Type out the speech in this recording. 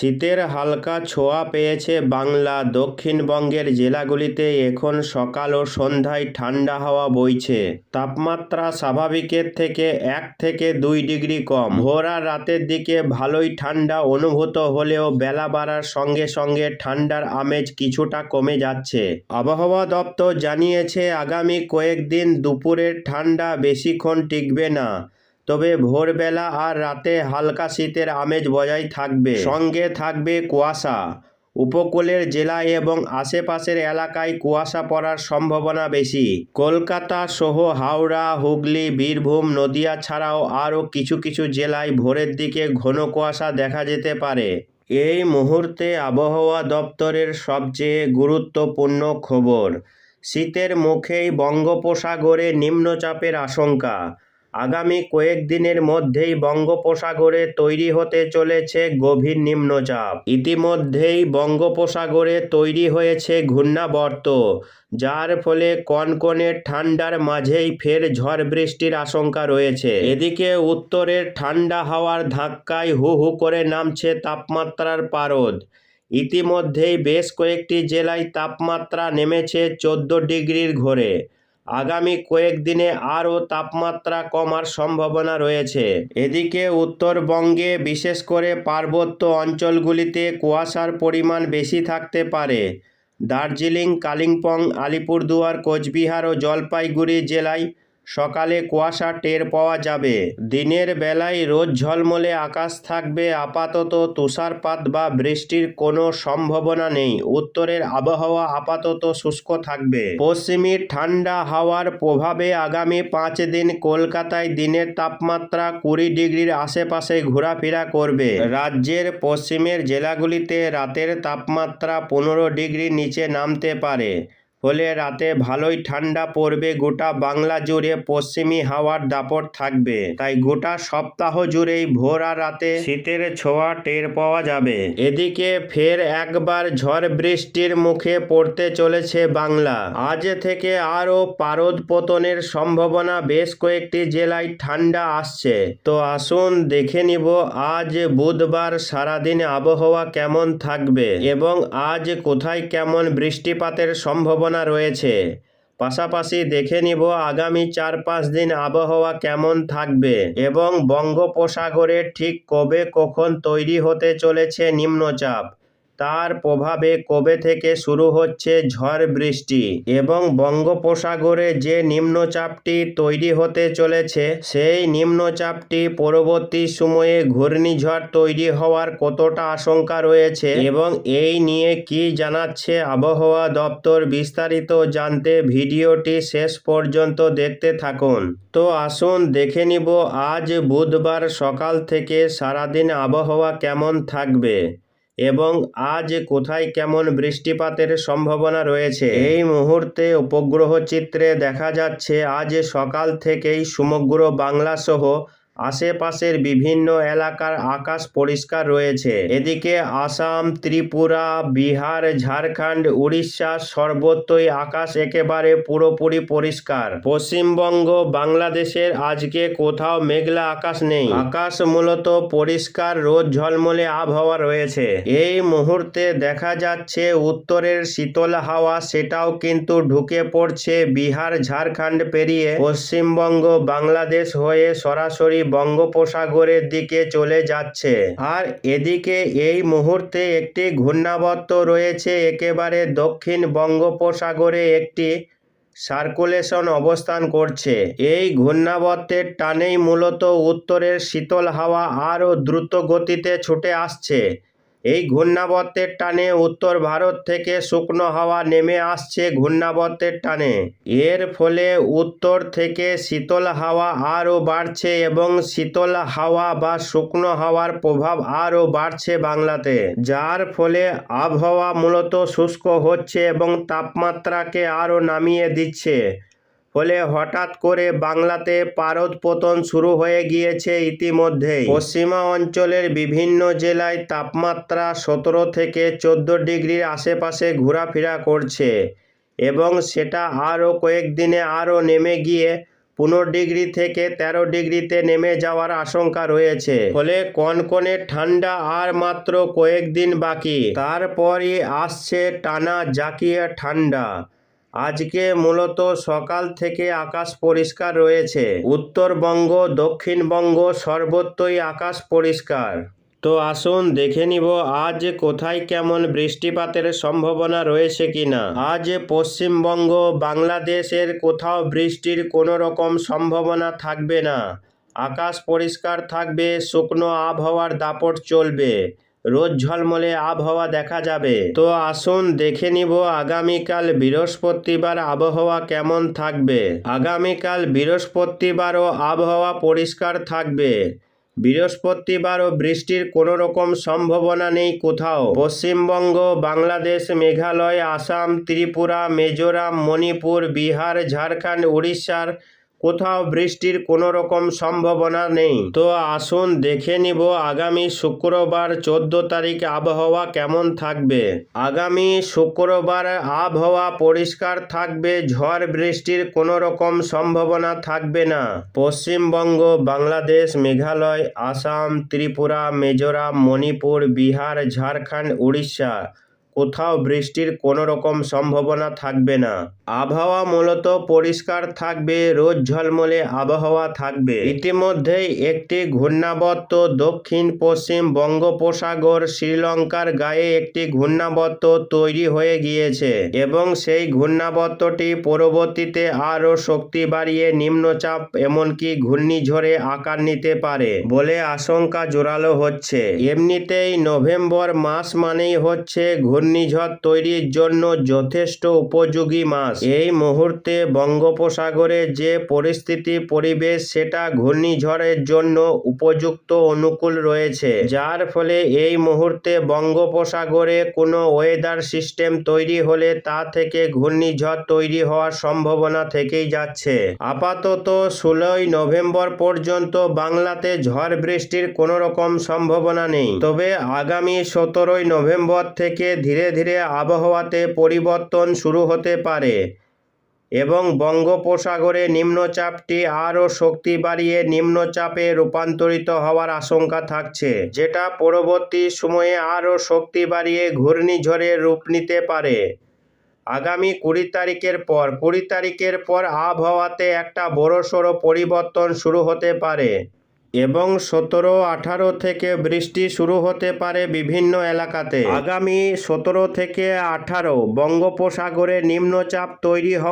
শীতের হালকা ছোঁয়া পেয়েছে বাংলা। দক্ষিণবঙ্গের জেলাগুলিতে এখন সকাল ও সন্ধ্যায় ঠান্ডা হাওয়া বইছে। তাপমাত্রা স্বাভাবিকের থেকে এক থেকে দুই ডিগ্রি কম। ভোর রাতের দিকে ভালোই ঠান্ডা অনুভূত হলেও বেলা বাড়ার সঙ্গে সঙ্গে ঠান্ডার আমেজ কিছুটা কমে যাচ্ছে। আবহাওয়া দপ্তর জানিয়েছে, আগামী কয়েকদিন দুপুরের ঠান্ডা বেশিক্ষণ টিকবে না। তবে ভোরবেলা আর রাতে হালকা শীতের আমেজ বজায় থাকবে। সঙ্গে থাকবে কুয়াশা। উপকূলের জেলা এবং আশেপাশের এলাকায় কুয়াশা পড়ার সম্ভাবনা বেশি। কলকাতা সহ হাওড়া, হুগলি, বীরভূম, নদিয়া ছাড়াও আরও কিছু কিছু জেলায় ভোরের দিকে ঘন কুয়াশা দেখা যেতে পারে। এই মুহূর্তে আবহাওয়া দপ্তরের সবচেয়ে গুরুত্বপূর্ণ খবর, শীতের মুখেই বঙ্গোপসাগরে নিম্নচাপের আশঙ্কা। আগামী কয়েকদিনের মধ্যেই বঙ্গোপসাগরে তৈরি হতে চলেছে গভীর নিম্নচাপ। ইতিমধ্যেই বঙ্গোপসাগরে তৈরি হয়েছে ঘূর্ণাবর্ত, যার ফলে কনকনে ঠান্ডার মাঝেই ফের ঝড় বৃষ্টির আশঙ্কা রয়েছে। এদিকে উত্তরের ঠান্ডা হাওয়ার ধাক্কায় হু হু করে নামছে তাপমাত্রার পারদ। ইতিমধ্যেই বেশ কয়েকটি জেলায় তাপমাত্রা নেমেছে চোদ্দ ডিগ্রির ঘরে। আগামী কয়েকদিনে আরও তাপমাত্রা কমার সম্ভাবনা রয়েছে। এদিকে উত্তরবঙ্গে বিশেষ করে পার্বত্য অঞ্চলগুলিতে কুয়াশার পরিমাণ বেশি থাকতে পারে। দার্জিলিং, কালিম্পং, আলিপুরদুয়ার, কোচবিহার ও জলপাইগুড়ি জেলায় সকালে কুয়াশা টের পাওয়া যাবে। দিনের বেলায় রোদ ঝলমলে আকাশ থাকবে, আপাতত তুষারপাত বা বৃষ্টির কোনো সম্ভাবনা নেই। উত্তরের আবহাওয়া আপাতত শুষ্ক থাকবে। পশ্চিমী ঠান্ডা হাওয়ার প্রভাবে আগামী পাঁচ দিন কলকাতায় দিনের তাপমাত্রা কুড়ি ডিগ্রির আশেপাশে ঘোরাফেরা করবে। রাজ্যের পশ্চিমের জেলাগুলিতে রাতের তাপমাত্রা পনেরো ডিগ্রি নিচে নামতে পারে। ফলে রাতে ভালোই ঠান্ডা পড়বে, গোটা বাংলা জুড়ে পশ্চিমী হাওয়ার দাপট থাকবে। তাই গোটা সপ্তাহ জুড়েই ভোর আর রাতে শীতের ছোঁয়া টের পাওয়া যাবে। এদিকে ফের একবার ঝড় বৃষ্টির মুখে পড়তে চলেছে বাংলা। আজ থেকে আরও পারদ পতনের সম্ভাবনা বেশ কয়েকটি জেলায় ঠান্ডা আসছে। তো আসুন দেখে নিব আজ বুধবার সারাদিন আবহাওয়া কেমন থাকবে এবং আজ কোথায় কেমন বৃষ্টিপাতের সম্ভাবনা রয়েছে। পাশাপাশি দেখে নিব আগামী চার পাঁচ দিন আবহাওয়া কেমন থাকবে এবং বঙ্গোপসাগরে ঠিক কবে কখন তৈরি হতে চলেছে নিম্নচাপ। তার প্রভাবে কবে থেকে শুরু হচ্ছে ঝড় বৃষ্টি এবং বঙ্গোপসাগরে যে নিম্নচাপটি তৈরি হতে চলেছে, সেই নিম্নচাপটি পরবর্তী সময়ে ঘূর্ণিঝড় তৈরি হওয়ার কতটা আশঙ্কা রয়েছে এবং এই নিয়ে কি জানাচ্ছে আবহাওয়া দপ্তর বিস্তারিত জানতে ভিডিওটি শেষ পর্যন্ত দেখতে থাকুন। তো আসুন দেখে নিব আজ বুধবার সকাল থেকে সারাদিন আবহাওয়া কেমন থাকবে। এবং আজ কোথায় কেমন বৃষ্টিপাতের সম্ভাবনা রয়েছে? এই মুহূর্তে উপগ্রহ চিত্রে দেখা যাচ্ছে, আজ সকাল থেকেই সমগ্র বাংলা সহ আশেপাশের বিভিন্ন এলাকার আকাশ পরিষ্কার রয়েছে। এদিকে আসাম, ত্রিপুরা, বিহার, ঝাড়খণ্ড, উড়িষ্যা সর্বত্রই আকাশ একেবারে পুরোপুরি পরিষ্কার। পশ্চিমবঙ্গ, বাংলাদেশের আজকে কোথাও মেঘলা আকাশ নেই। আকাশ মূলত পরিষ্কার রোদ ঝলমলে আবহাওয়া রয়েছে। এই মুহূর্তে দেখা যাচ্ছে উত্তরের শীতল হাওয়া সেটাও কিন্তু ঢুকে পড়ছে বিহার, ঝাড়খণ্ড পেরিয়ে। পশ্চিমবঙ্গ, বাংলাদেশ হয়ে সরাসরি বঙ্গোপসাগরের দিকে চলে যাচ্ছে। আর এদিকে এই মুহূর্তে একটি ঘূর্ণাবর্ত রয়েছে, একেবারে দক্ষিণ বঙ্গোপসাগরে একটি সার্কুলেশন অবস্থান করছে। এই ঘূর্ণাবর্তের টানেই মূলত উত্তরের শীতল হাওয়া আরও দ্রুত গতিতে ছুটে আসছে। এই ঘূর্ণাবর্তের টানে উত্তর ভারত থেকে শুকনো হাওয়া নেমে আসছে ঘূর্ণাবর্তের টানে। এর ফলে উত্তর থেকে শীতল হাওয়া আরও বাড়ছে এবং শীতল হাওয়া বা শুকনো হাওয়ার প্রভাব আরও বাড়ছে বাংলাতে, যার ফলে আবহাওয়া মূলত শুষ্ক হচ্ছে এবং তাপমাত্রাকে আরও নামিয়ে দিচ্ছে। ফলে হঠাৎ করে বাংলাতে পারদ পতন শুরু হয়ে গিয়েছে ইতিমধ্যেই। পশ্চিমা অঞ্চলের বিভিন্ন জেলায় তাপমাত্রা সতেরো থেকে চোদ্দ ডিগ্রির আশেপাশে ঘোরাফেরা করছে এবং সেটা আরও কয়েকদিনে আরও নেমে গিয়ে পনেরো ডিগ্রি থেকে তেরো ডিগ্রিতে নেমে যাওয়ার আশঙ্কা রয়েছে। ফলে কনকনে ঠান্ডা আর মাত্র কয়েকদিন বাকি। তারপরই আসছে টানা জাকিয়ে ঠান্ডা। আজকে মূলত সকাল থেকে আকাশ পরিষ্কার রয়েছে। উত্তরবঙ্গ, দক্ষিণবঙ্গ সর্বত্রই আকাশ পরিষ্কার। তো আসুন দেখে নিব আজ কোথায় কেমন বৃষ্টিপাতের সম্ভাবনা রয়েছে কিনা। আজ পশ্চিমবঙ্গ, বাংলাদেশের কোথাও বৃষ্টির কোনো রকম সম্ভাবনা থাকবে না। আকাশ পরিষ্কার থাকবে, শুকনো আবহাওয়ার দাপট চলবে। রোদ ঝলমলে আবহাওয়া দেখা যাবে। তো আসুন দেখে নিব আগামীকাল বৃহস্পতিবার আবহাওয়া কেমন থাকবে। আগামীকাল বৃহস্পতিবারও আবহাওয়া পরিষ্কার থাকবে। বৃহস্পতিবারও বৃষ্টির কোনো রকম সম্ভাবনা নেই কোথাও। পশ্চিমবঙ্গ, বাংলাদেশ, মেঘালয়, আসাম, ত্রিপুরা, মিজোরাম, মণিপুর, বিহার, ঝাড়খণ্ড, উড়িষ্যার কোথাও বৃষ্টির কোনো রকম সম্ভাবনা নেই। তো আসুন দেখে নিব আগামী শুক্রবার চোদ্দ তারিখ আবহাওয়া কেমন থাকবে। আগামী শুক্রবার আবহাওয়া পরিষ্কার থাকবে, ঝড় বৃষ্টির কোনো রকম সম্ভাবনা থাকবে না। পশ্চিমবঙ্গ, বাংলাদেশ, মেঘালয়, আসাম, ত্রিপুরা, মিজোরাম, মণিপুর, বিহার, ঝাড়খণ্ড, উড়িষ্যা কোথাও বৃষ্টির কোনো রকম সম্ভাবনা থাকবে না। আবহাওয়া মূলত পরিষ্কার থাকবে, রোদ ঝলমলে আবহাওয়া থাকবে। ইতিমধ্যেই একটি ঘূর্ণাবর্ত দক্ষিণ, পশ্চিম বঙ্গোপসাগর, শ্রীলঙ্কার গায়ে একটি ঘূর্ণাবর্ত তৈরি হয়ে গিয়েছে এবং সেই ঘূর্ণাবর্তটি পরবর্তীতে আরও শক্তি বাড়িয়ে নিম্নচাপ এমনকি ঘূর্ণিঝড়ে আকার নিতে পারে বলে আশঙ্কা জোরালো হচ্ছে। এমনিতেই নভেম্বর মাস মানেই হচ্ছে ঘূর্ণিঝড় তৈরির জন্য যথেষ্ট উপযোগী মাস এই মুহূর্তে বঙ্গোপসাগরে যে পরিস্থিতি পরিবেশ, সেটা ঘূর্ণিঝড়ের জন্য উপযুক্ত অনুকূল রয়েছে। যার ফলে এই মুহূর্তে বঙ্গোপসাগরে কোনো ওয়েদার সিস্টেম তৈরি হলে তা থেকে ঘূর্ণিঝড় তৈরি হওয়ার সম্ভাবনা থেকেই যাচ্ছে। আপাতত ষোলোই নভেম্বর পর্যন্ত বাংলাতে ঝড় বৃষ্টির কোনো রকম সম্ভাবনা নেই। তবে আগামী সতেরোই নভেম্বর থেকে ধীরে ধীরে আবহাওয়াতে পরিবর্তন শুরু হতে পারে এবং বঙ্গোপসাগরে নিম্নচাপটি আরও শক্তি বাড়িয়ে নিম্নচাপে রূপান্তরিত হওয়ার আশঙ্কা থাকছে, যেটা পরবর্তী সময়ে আরও শক্তি বাড়িয়ে ঘূর্ণিঝড়ে রূপ নিতে পারে। আগামী কুড়ি তারিখের পর, কুড়ি তারিখের পর আবহাওয়াতে একটা বড়সড় পরিবর্তন শুরু হতে পারে। এবং সতেরো, আঠারো থেকে বৃষ্টি শুরু হতে পারে বিভিন্ন এলাকাতে। আগামী সতেরো থেকে আঠারো বঙ্গোপসাগরে নিম্নচাপ তৈরি হওয়া